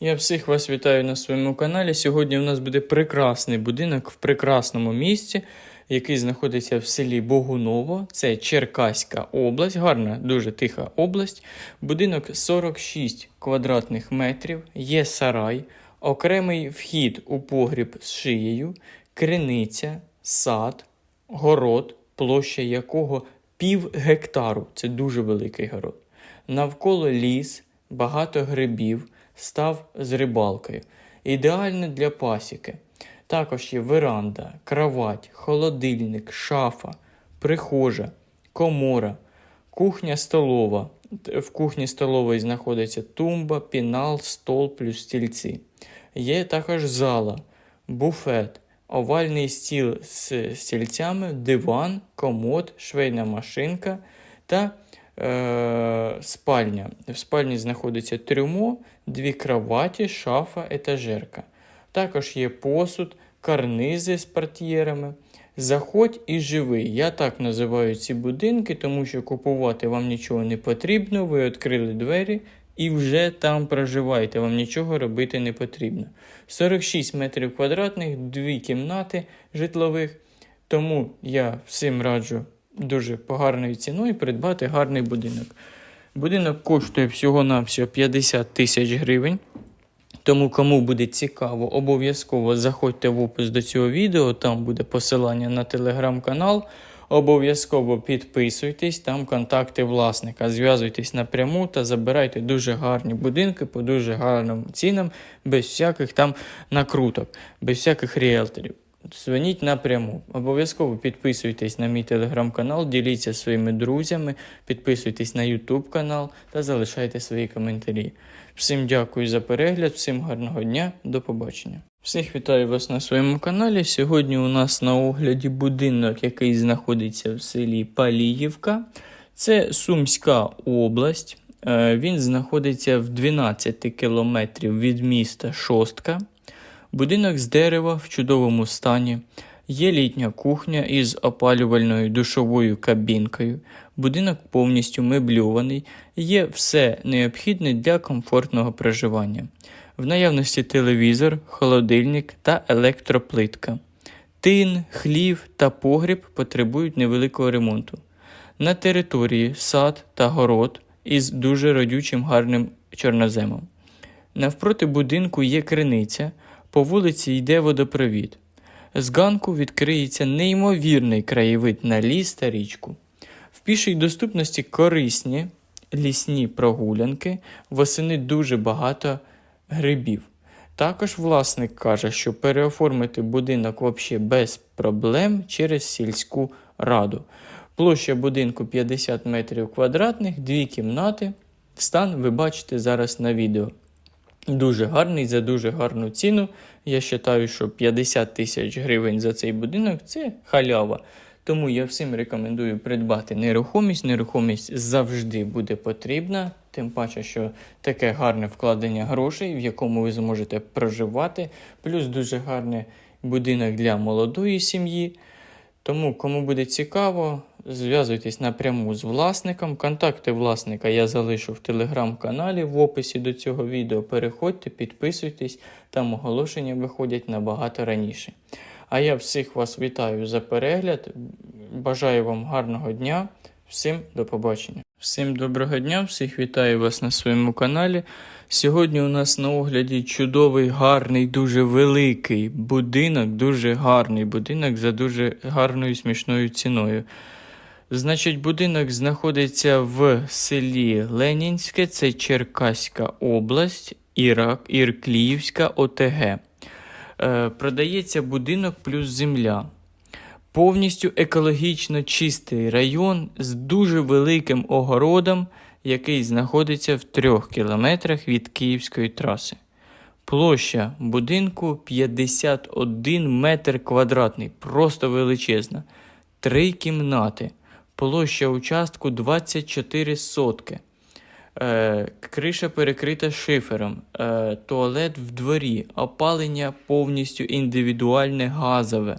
Я всіх вас вітаю на своєму каналі. Сьогодні у нас буде прекрасний будинок в прекрасному місці, який знаходиться в селі Богуново. Це Черкаська область, гарна, дуже тиха область. Будинок 46 квадратних метрів, є сарай, окремий вхід у погріб з шиєю, криниця, сад, город, площа якого пів гектару. Це дуже великий город. Навколо ліс, багато грибів, став з рибалкою. Ідеально для пасіки. Також є веранда, кровать, холодильник, шафа, прихожа, комора, кухня столова. В кухні столової знаходиться тумба, пінал, стол плюс стільці. Є також зала, буфет, овальний стіл з стільцями, диван, комод, швейна машинка та е, спальня. В спальні знаходиться трюмо, дві кроваті, шафа, етажерка. Також є посуд, карнизи з портьєрами. Заходь і живи. Я так називаю ці будинки, тому що купувати вам нічого не потрібно. Ви відкрили двері і вже там проживаєте. Вам нічого робити не потрібно. 46 метрів квадратних, дві кімнати житлових. Тому я всім раджу дуже по гарною ціною придбати гарний будинок. Будинок коштує всього-навсього 50 тисяч гривень. Тому, кому буде цікаво, обов'язково заходьте в опис до цього відео, там буде посилання на телеграм-канал. Обов'язково підписуйтесь, там контакти власника. Зв'язуйтесь напряму та забирайте дуже гарні будинки по дуже гарним цінам, без всяких там накруток, без всяких ріелторів. Дзвоніть напряму. Обов'язково підписуйтесь на мій телеграм-канал, діліться своїми друзями, підписуйтесь на YouTube канал та залишайте свої коментарі. Всім дякую за перегляд, всім гарного дня, до побачення. Всіх вітаю вас на своєму каналі. Сьогодні у нас на огляді будинок, який знаходиться в селі Паліївка. Це Сумська область. Е, Він знаходиться в 12 кілометрів від міста Шостка. Будинок з дерева в чудовому стані. Є літня кухня із опалювальною душовою кабінкою. Будинок повністю мебльований. Є все необхідне для комфортного проживання. В наявності телевізор, холодильник та електроплитка. Тин, хлів та погріб потребують невеликого ремонту. На території сад та город із дуже родючим гарним чорноземом. Навпроти будинку є криниця, по вулиці йде водопровід. З ганку відкриється неймовірний краєвид на ліс та річку. В пішій доступності корисні лісні прогулянки, восени дуже багато грибів. Також власник каже, що переоформити будинок взагалі без проблем через сільську раду. Площа будинку 50 метрів квадратних, дві кімнати. Стан ви бачите зараз на відео. Дуже гарний за дуже гарну ціну. Я вважаю, що 50 тисяч гривень за цей будинок це халява. Тому я всім рекомендую придбати нерухомість. Нерухомість завжди буде потрібна, тим паче, що таке гарне вкладення грошей, в якому ви зможете проживати, плюс дуже гарний будинок для молодої сім'ї. Тому, кому буде цікаво, зв'язуйтесь напряму з власником. Контакти власника я залишу в телеграм-каналі в описі до цього відео. Переходьте, підписуйтесь, там оголошення виходять набагато раніше. А я всіх вас вітаю за перегляд. Бажаю вам гарного дня. Всім до побачення. Всім доброго дня, всіх вітаю вас на своєму каналі. Сьогодні у нас на огляді чудовий, гарний, дуже великий будинок, дуже гарний будинок за дуже гарною смішною ціною. Значить, будинок знаходиться в селі Ленінське, це Черкаська область, Ірак, Іркліївська ОТГ. Е, продається будинок плюс земля. Повністю екологічно чистий район з дуже великим огородом, який знаходиться в трьох кілометрах від Київської траси. Площа будинку 51 метр квадратний, просто величезна. Три кімнати. Площа участку 24 сотки. Е, криша перекрита шифером, е, туалет в дворі, опалення повністю індивідуальне газове.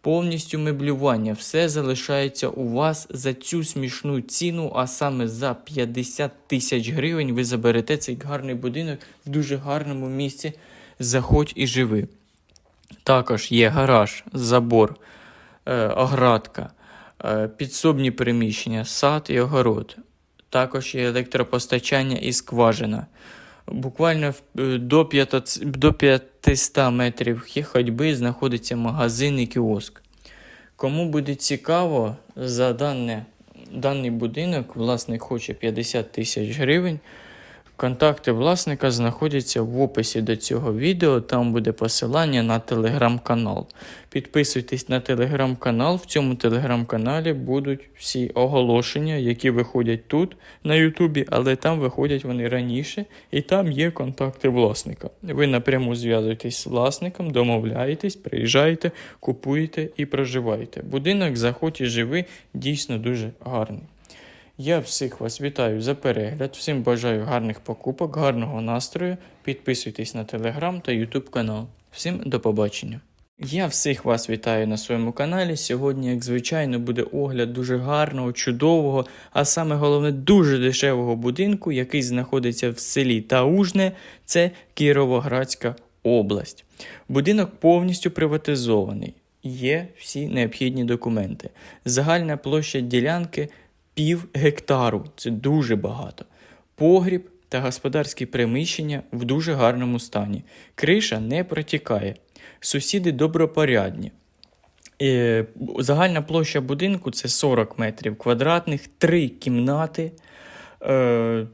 повністю меблювання. Все залишається у вас за цю смішну ціну, а саме за 50 тисяч гривень ви заберете цей гарний будинок в дуже гарному місці. Заходь і живи. Також є гараж, забор, е, оградка, підсобні приміщення, сад і огород. Також є електропостачання і скважина. Буквально е, до 500, метрів ходьби знаходиться магазин і кіоск. Кому буде цікаво, за дане, даний будинок власник хоче 50 тисяч гривень. Контакти власника знаходяться в описі до цього відео. Там буде посилання на телеграм-канал. Підписуйтесь на телеграм-канал. В цьому телеграм-каналі будуть всі оголошення, які виходять тут на Ютубі, але там виходять вони раніше, і там є контакти власника. Ви напряму зв'язуєтесь з власником, домовляєтесь, приїжджаєте, купуєте і проживаєте. Будинок заходь і живи дійсно дуже гарний. Я всіх вас вітаю за перегляд. Всім бажаю гарних покупок, гарного настрою. Підписуйтесь на телеграм та ютуб канал. Всім до побачення. Я всіх вас вітаю на своєму каналі. Сьогодні, як звичайно, буде огляд дуже гарного, чудового, а саме головне, дуже дешевого будинку, який знаходиться в селі Таужне, це Кіровоградська область. Будинок повністю приватизований. Є всі необхідні документи. Загальна площа ділянки пів гектару. Це дуже багато. Погріб та господарські приміщення в дуже гарному стані. Криша не протікає. Сусіди добропорядні. Е, Загальна площа будинку це 40 метрів квадратних, три кімнати, е,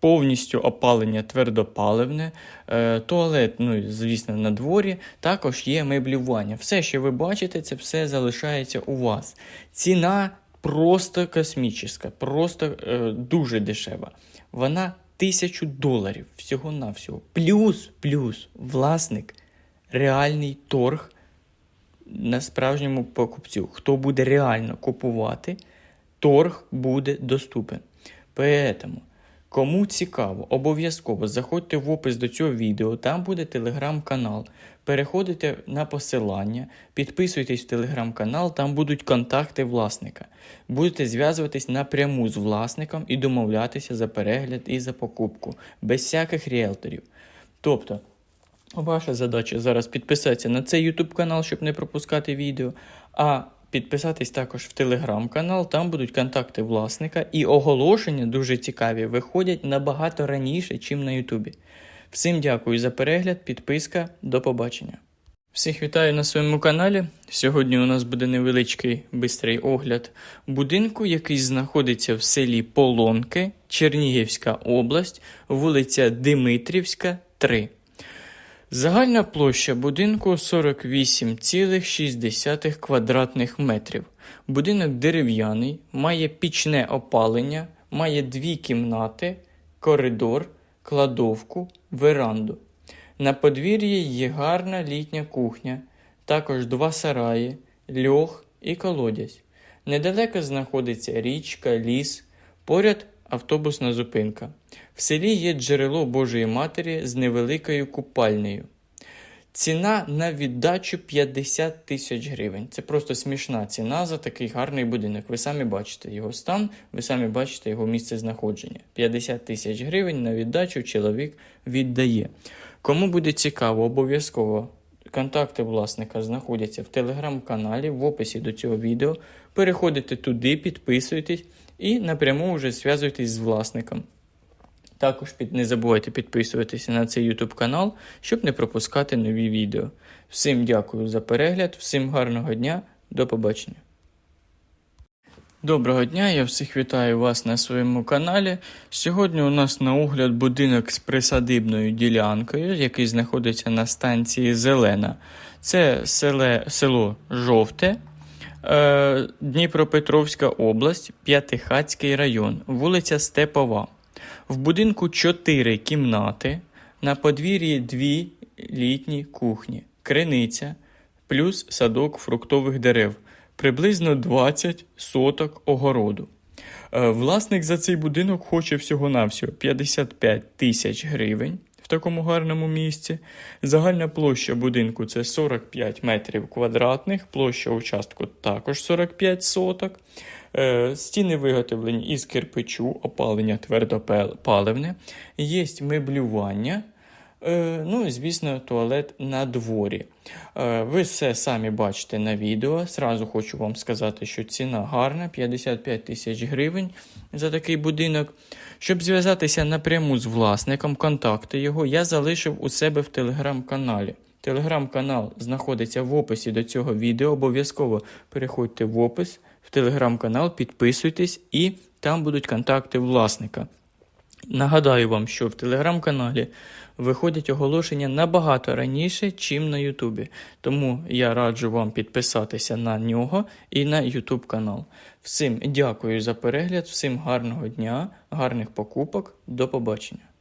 повністю опалення твердопаливне, е, туалет, ну, звісно, на дворі, також є меблювання. Все, що ви бачите, це все залишається у вас. Ціна просто космічна, просто е, дуже дешева. Вона тисячу доларів всього-навсього. Плюс, плюс, власник, реальний торг на справжньому покупцю. Хто буде реально купувати, торг буде доступен. Поэтому, кому цікаво, обов'язково заходьте в опис до цього відео, там буде телеграм-канал. Переходите на посилання, підписуйтесь в телеграм-канал, там будуть контакти власника. Будете зв'язуватись напряму з власником і домовлятися за перегляд і за покупку, без всяких ріелторів. Тобто, Ваша задача зараз підписатися на цей YouTube канал, щоб не пропускати відео, а підписатись також в Telegram канал, там будуть контакти власника і оголошення дуже цікаві виходять набагато раніше, ніж на YouTube. Всім дякую за перегляд, підписка, до побачення. Всіх вітаю на своєму каналі. Сьогодні у нас буде невеличкий бистрий огляд будинку, який знаходиться в селі Полонки, Чернігівська область, вулиця Димитрівська, 3. Загальна площа будинку 48,6 квадратних метрів. Будинок дерев'яний, має пічне опалення, має дві кімнати, коридор, кладовку, веранду. На подвір'ї є гарна літня кухня, також два сараї, льох і колодязь. Недалеко знаходиться річка, ліс, поряд автобусна зупинка. В селі є джерело Божої Матері з невеликою купальнею. Ціна на віддачу 50 тисяч гривень. Це просто смішна ціна за такий гарний будинок. Ви самі бачите його стан, ви самі бачите його місце знаходження. 50 тисяч гривень на віддачу чоловік віддає. Кому буде цікаво, обов'язково контакти власника знаходяться в телеграм-каналі, в описі до цього відео. Переходите туди, підписуйтесь і напряму вже зв'язуйтесь з власником. Також під, не забувайте підписуватися на цей YouTube канал, щоб не пропускати нові відео. Всім дякую за перегляд, всім гарного дня, до побачення. Доброго дня, я всіх вітаю вас на своєму каналі. Сьогодні у нас на огляд будинок з присадибною ділянкою, який знаходиться на станції Зелена. Це селе, село Жовте, Дніпропетровська область, П'ятихацький район, вулиця Степова. В будинку 4 кімнати, на подвір'ї дві літні кухні, криниця, плюс садок фруктових дерев, приблизно 20 соток огороду. Е, Власник за цей будинок хоче всього-навсього 55 тисяч гривень. В такому гарному місці. Загальна площа будинку це 45 метрів квадратних, площа участку також 45 соток. Е, Стіни виготовлені із кирпичу, опалення твердопаливне. Є меблювання. Е, Ну і, звісно, туалет на дворі. Е, Ви все самі бачите на відео. Сразу хочу вам сказати, що ціна гарна 55 тисяч гривень за такий будинок. Щоб зв'язатися напряму з власником, контакти його я залишив у себе в телеграм-каналі. Телеграм-канал знаходиться в описі до цього відео. Обов'язково переходьте в опис в телеграм-канал, підписуйтесь і там будуть контакти власника. Нагадаю вам, що в телеграм-каналі виходять оголошення набагато раніше, чим на Ютубі. Тому я раджу вам підписатися на нього і на Ютуб канал. Всім дякую за перегляд, всім гарного дня, гарних покупок. До побачення.